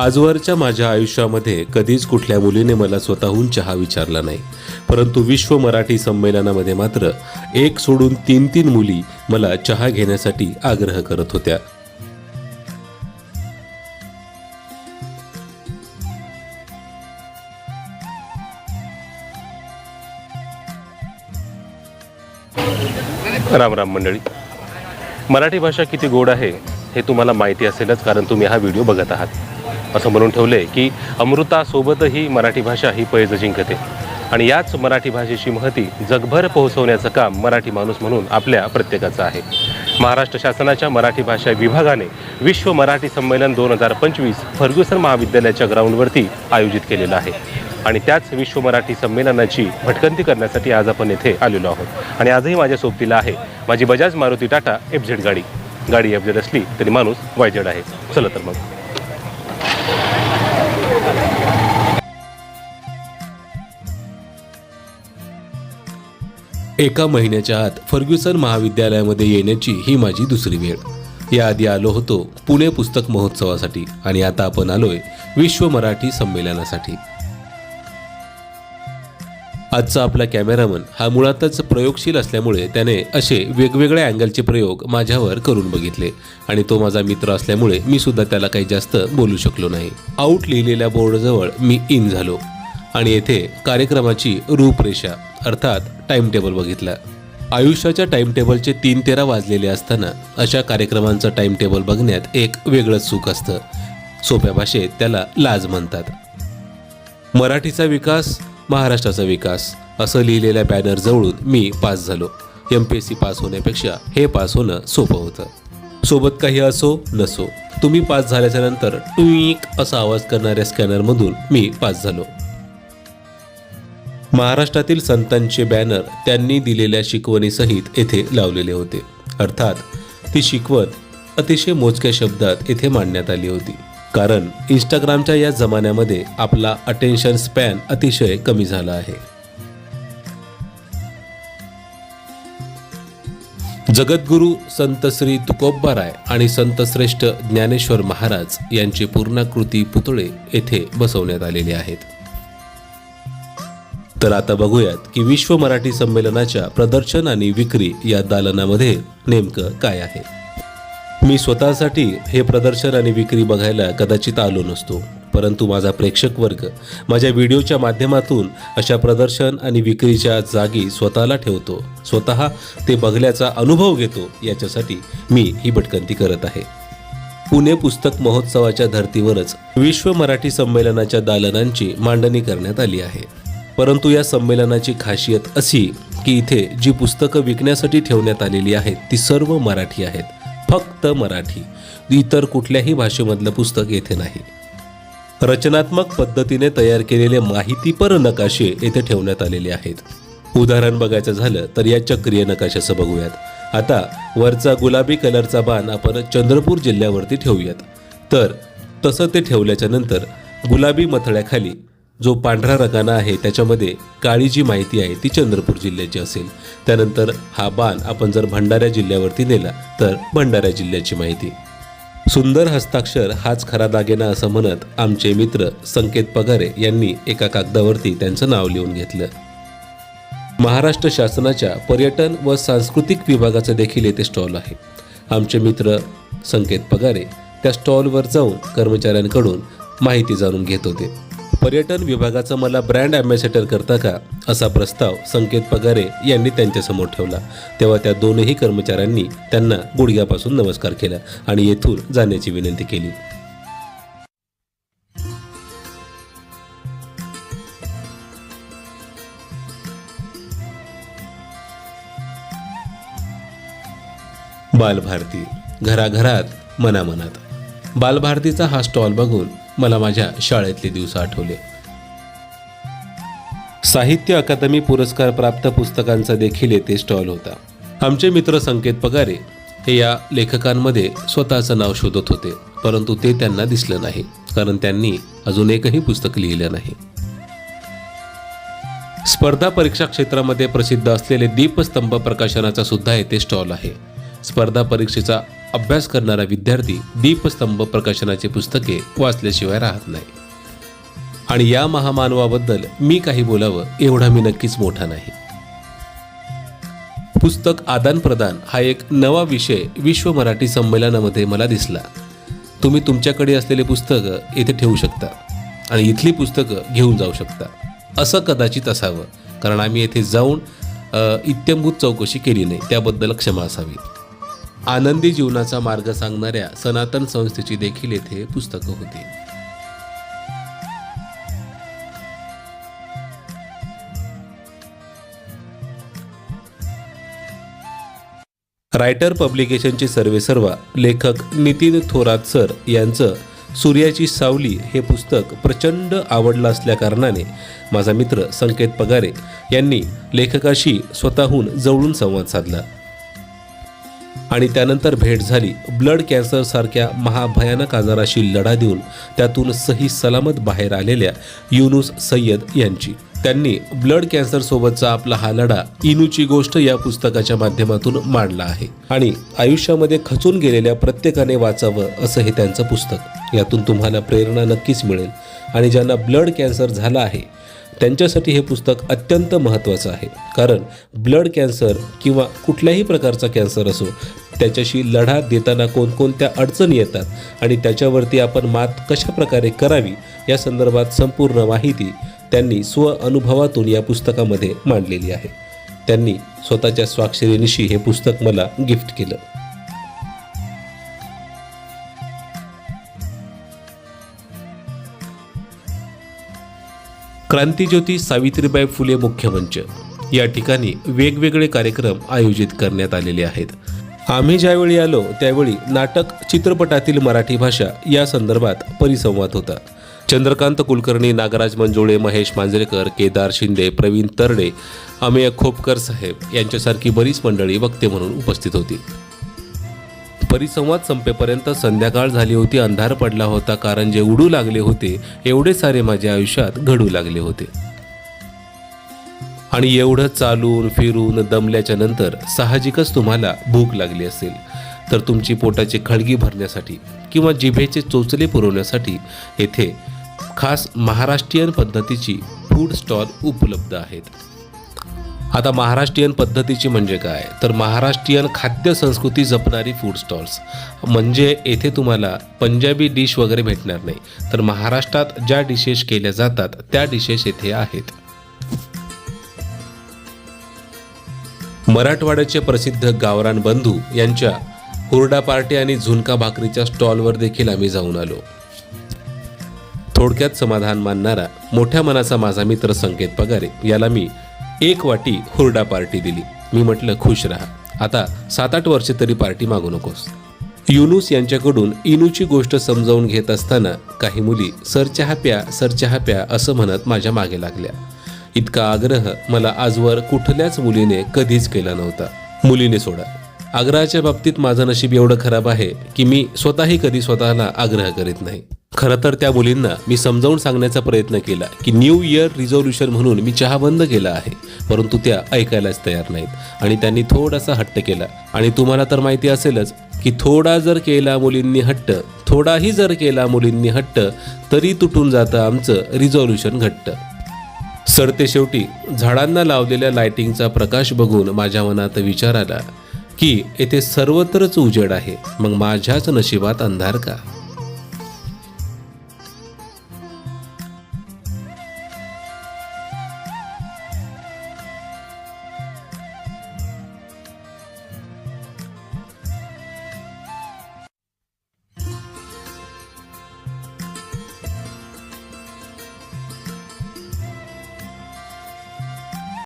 आजवरच्या माझ्या आयुष्यामध्ये कधीच कुठल्या मुलीने मला स्वतःहून चहा विचारला नाही. परंतु विश्व मराठी संमेलनामध्ये मात्र एक सोडून तीन तीन मुली मला चहा घेण्यासाठी आग्रह करत होत्या. राम राम मंडळी. मराठी भाषा किती गोड आहे हे तुम्हाला माहिती असेलच कारण तुम्ही हा व्हिडिओ बघत आहात. असं म्हणून ठेवलं आहे की अमृतासोबतही मराठी भाषा ही पैज जिंकते. आणि याच मराठी भाषेची महती जगभर पोहोचवण्याचं काम मराठी माणूस म्हणून आपल्या प्रत्येकाचं आहे. महाराष्ट्र शासनाच्या मराठी भाषा विभागाने विश्व मराठी संमेलन दोन हजार पंचवीस फर्ग्युसन महाविद्यालयाच्या ग्राउंडवरती आयोजित केलेलं आहे. आणि त्याच विश्व मराठी संमेलनाची भटकंती करण्यासाठी आज आपण येथे आलेलो आहोत. आणि आजही माझ्या सोबतीला आहे माझी बजाज मारुती टाटा एफ झेड गाडी. गाडी एफझेड असली तरी माणूस वायझेड आहे. चला तर मग. एका महिन्याच्या आत फर्ग्युसन महाविद्यालयामध्ये येण्याची ही माझी दुसरी वेळ. याआधी आलो होतो पुणे पुस्तक महोत्सवासाठी आणि आता आपण आलोय विश्व मराठी संमेलनासाठी. आजचा आपला कॅमेरामन हा मुळातच प्रयोगशील असल्यामुळे त्याने असे वेगवेगळ्या अँगलचे प्रयोग माझ्यावर करून बघितले आणि तो माझा मित्र असल्यामुळे मी सुद्धा त्याला काही जास्त बोलू शकलो नाही. आऊट लिहिलेल्या बोर्डजवळ मी इन झालो आणि येथे कार्यक्रमाची रूपरेषा अर्थात टाइम टेबल बघितला. आयुष्याच्या टाइम टेबलचे तीन तेरा वाजलेले असताना अशा कार्यक्रमांचं टाइम टेबल बघण्यात एक वेगळंच सुख असतं. सोप्या भाषेत त्याला लाज म्हणतात. मराठीचा विकास महाराष्ट्राचा विकास असं लिहिलेल्या बॅनर जवळून मी पास झालो. M P S C pass होण्यापेक्षा हे पास होणं सोपं होतं. सोबत काही असो नसो तुम्ही पास झाल्याच्यानंतर टुईक असा आवाज करणाऱ्या स्कॅनरमधून मी पास झालो. महाराष्ट्रातील संतांचे बॅनर त्यांनी दिलेल्या शिकवणीसहित येथे लावलेले होते. अर्थात ती शिकवण अतिशय मोजक्या शब्दात येथे मांडण्यात आली होती. कारण इंस्टाग्रामच्या या जमान्यामध्ये आपला अटेन्शन स्पॅन अतिशय कमी झाला आहे. जगद्गुरू संत श्री तुकोब्बाराय आणि संत श्रेष्ठ ज्ञानेश्वर महाराज यांचे पूर्णाकृती पुतळे येथे बसवण्यात आलेले आहेत. तर आता बघूयात की विश्व मराठी संमेलनाच्या प्रदर्शन आणि विक्री या दालनामध्ये नेमकं काय आहे? मी स्वतःसाठी हे प्रदर्शन आणि विक्री बघायला कदाचित आलो नसतो परंतु माझा प्रेक्षक वर्ग माझ्या व्हिडिओच्या माध्यमातून अशा प्रदर्शन आणि विक्रीच्या जागी स्वतःला ठेवतो स्वतः ते बघल्याचा अनुभव घेतो याच्यासाठी मी ही भटकंती करत आहे. पुणे पुस्तक महोत्सवाच्या धर्तीवरच विश्व मराठी संमेलनाच्या दालनांची मांडणी करण्यात आली आहे. परंतु या संमेलनाची खासियत अशी की इथे जी पुस्तकं विकण्यासाठी ठेवण्यात आलेली आहेत ती सर्व मराठी आहेत. फक्त मराठी. इतर कुठल्याही भाषेमधलं पुस्तक येथे नाही. रचनात्मक पद्धतीने तयार केलेले माहितीपर नकाशे येथे ठेवण्यात आलेले आहेत. उदाहरण बघायचं झालं तर या चक्रीय नकाशाचं बघूयात. आता वरचा गुलाबी कलरचा बाण आपण चंद्रपूर जिल्ह्यावरती ठेवूयात. तर तसं ते ठेवल्याच्या नंतर गुलाबी मथळ्याखाली जो पांढरा रकाना आहे त्याच्यामध्ये काळी जी माहिती आहे ती चंद्रपूर जिल्ह्याची असेल. त्यानंतर हा बाण आपण जर भंडारा जिल्ह्यावरती नेला तर भंडारा जिल्ह्याची माहिती. सुंदर हस्ताक्षर हाच खरा दागिना असं म्हणत आमचे मित्र संकेत पगारे यांनी एका कागदावरती त्यांचं नाव लिहून घेतलं. महाराष्ट्र शासनाच्या पर्यटन व सांस्कृतिक विभागाचं देखील येथे स्टॉल आहे. आमचे मित्र संकेत पगारे त्या स्टॉलवर जाऊन कर्मचाऱ्यांकडून माहिती जाणून घेत होते. पर्यटन विभागाचा मला ब्रँड ॲम्बॅसेडर करता का? असा प्रस्ताव संकेत पगारे यांनी त्यांच्यासमोर ठेवला. तेव्हा त्या दोनही कर्मचाऱ्यांनी त्यांना गुडघ्यापासून नमस्कार केला आणि येथून जाण्याची विनंती केली. बालभारती. घराघरात मनामनात. बालभारतीचा हा स्टॉल बघून मला माझ्या शाळेतले दिवस आठवले. साहित्य अकादमी पुरस्कार प्राप्त पुस्तकांचा देखील येथे स्टॉल होता. आमचे मित्र संकेत पगारे हे या लेखकांमध्ये स्वतःचं नाव शोधत होते परंतु ते त्यांना दिसलं नाही कारण त्यांनी अजून एकही पुस्तक लिहिलं नाही. स्पर्धा परीक्षा क्षेत्रामध्ये प्रसिद्ध असलेले दीपस्तंभ प्रकाशनाचा सुद्धा येथे स्टॉल आहे. स्पर्धा परीक्षेचा अभ्यास करणारा विद्यार्थी दीपस्तंभ प्रकाशनाचे पुस्तके वाचल्याशिवाय राहत नाही. आणि या महामानवाबद्दल मी काही बोलावं एवढा मी नक्कीच मोठा नाही. पुस्तक आदानप्रदान हा एक नवा विषय विश्व मराठी संमेलनामध्ये मला दिसला. तुम्ही तुमच्याकडे असलेले पुस्तकं येथे ठेवू शकता आणि इथली पुस्तकं घेऊन जाऊ शकता. असं कदाचित असावं कारण आम्ही येथे जाऊन इत्यंभूत चौकशी केली नाही त्याबद्दल क्षमा असावी. आनंदी जीवनाचा मार्ग सांगणाऱ्या सनातन संस्थेची देखील येथे पुस्तकं होती. रायटर पब्लिकेशनचे सर्वेसर्वा लेखक नितीन थोरात सर यांचं सूर्याची सावली हे पुस्तक प्रचंड आवडलं असल्याकारणाने माझा मित्र संकेत पगारे यांनी लेखकाशी स्वतःहून जवळून संवाद साधला. आणि त्यानंतर भेट झाली ब्लड कॅन्सरसारख्या महाभयानक आजाराशी लढा देऊन त्यातून सही सलामत बाहेर आलेल्या युनुस सय्यद यांची. त्यांनी ब्लड कॅन्सर सोबतचा आपला हा लढा इनूची गोष्ट या पुस्तकाच्या माध्यमातून मांडला आहे आणि आयुष्यामध्ये खचून गेलेल्या प्रत्येकाने वाचावं असं हे त्यांचं पुस्तक. यातून तुम्हाला प्रेरणा नक्कीच मिळेल. आणि ज्यांना ब्लड कॅन्सर झाला आहे त्यांच्यासाठी हे पुस्तक अत्यंत महत्त्वाचं आहे. कारण ब्लड कॅन्सर किंवा कुठल्याही प्रकारचा कॅन्सर असो त्याच्याशी लढा देताना कोणकोणत्या अडचणी येतात आणि त्याच्यावरती आपण मात कशा प्रकारे करावी या संदर्भात संपूर्ण माहिती त्यांनी स्व अनुभवातून या पुस्तकामध्ये मांडलेली आहे. त्यांनी स्वतःच्या स्वाक्षरीनिशी हे पुस्तक मला गिफ्ट केलं. क्रांतीज्योती सावित्रीबाई फुले मुख्यमंच या ठिकाणी वेगवेगळे कार्यक्रम आयोजित करण्यात आलेले आहेत. आम्ही ज्यावेळी आलो त्यावेळी नाटक चित्रपटातील मराठी भाषा या संदर्भात परिसंवाद होता. चंद्रकांत कुलकर्णी नागराज मंजुळे महेश मांजरेकर केदार शिंदे प्रवीण तरडे अमेय खोपकर साहेब यांच्यासारखी बरीच मंडळी वक्ते म्हणून उपस्थित होती. परिसंवाद संपेपर्यंत संध्याकाळ झाली होती अंधार पडला होता कारण जे उडू लागले होते एवढे सारे माझ्या आयुष्यात घडू लागले होते. आणि एवढं चालून फिरून दमल्याच्या नंतर साहजिकच तुम्हाला भूक लागली असेल. तर तुमची पोटाची खळगी भरण्यासाठी किंवा जिभेचे चोचले पुरवण्यासाठी येथे खास महाराष्ट्रीयन पद्धतीची फूड स्टॉल उपलब्ध आहेत. आता महाराष्ट्रीयन पद्धतीची म्हणजे काय? तर महाराष्ट्रीयन खाद्य संस्कृती जपणारी फूड स्टॉल्स म्हणजे येथे तुम्हाला पंजाबी डिश वगैरे भेटणार नाही. तर महाराष्ट्रात ज्या डिशेस केल्या जातात त्या डिशेस येथे आहेत. मराठवाड्याचे प्रसिद्ध गावरान बंधू यांच्या हुरडा पार्टी आणि झुणका भाकरीच्या स्टॉलवर देखील आम्ही जाऊन आलो. थोडक्यात समाधान मानणारा मोठ्या मनाचा माझा मित्र संकेत पगारे याला मी एक वाटी हुरडा पार्टी दिली. मी म्हटलं खुश राहा. आता सात आठ वर्षे तरी पार्टी मागू नकोस. युनुस यांच्याकडून इनूची गोष्ट समजावून घेत असताना काही मुली सर चहा प्या सर चहा प्या असं म्हणत माझ्या मागे लागल्या. इतका आग्रह मला आजवर कुठल्याच मुलीने कधीच केला नव्हता. मुलीने सोडा. आग्रहाच्या बाबतीत माझं नशीब एवढं खराब आहे की मी स्वतःही कधी स्वतःला आग्रह करीत नाही. खरं तर त्या मुलींना मी समजावून सांगण्याचा प्रयत्न केला की न्यू इयर रिझोल्युशन म्हणून मी चहा बंद केला आहे. परंतु त्या ऐकायलाच तयार नाहीत. आणि त्यांनी थोडासा हट्ट केला. आणि तुम्हाला तर माहिती असेलच की थोडा जर केला मुलींनी हट्ट थोडाही जर केला मुलींनी हट्ट तरी तुटून जातं आमचं रिझोल्युशन घट्ट. सरते शेवटी झाडांना लावलेल्या लाइटिंगचा प्रकाश बघून माझ्या मनात विचार आला की येथे सर्वत्रच उजेड आहे. मग माझ्याच नशिबात अंधार का?